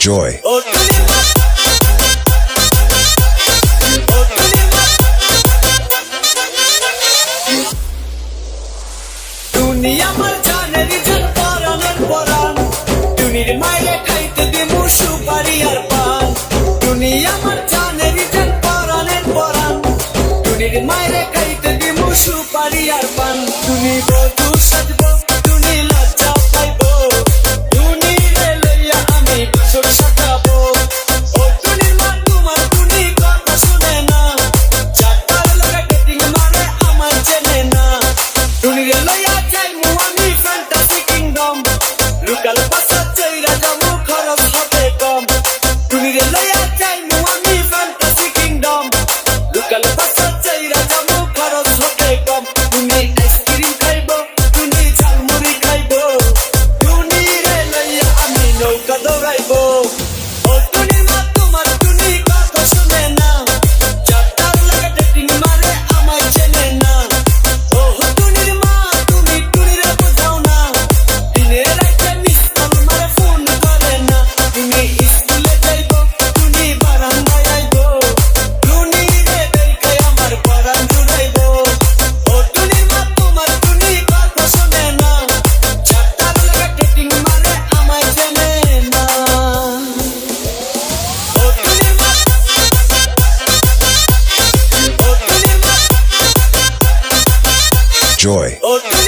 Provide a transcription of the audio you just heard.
joy. মায়ের খাইতে দিমু সুপারি আর পান। তুমি বধু সাজবো enjoy. Oh,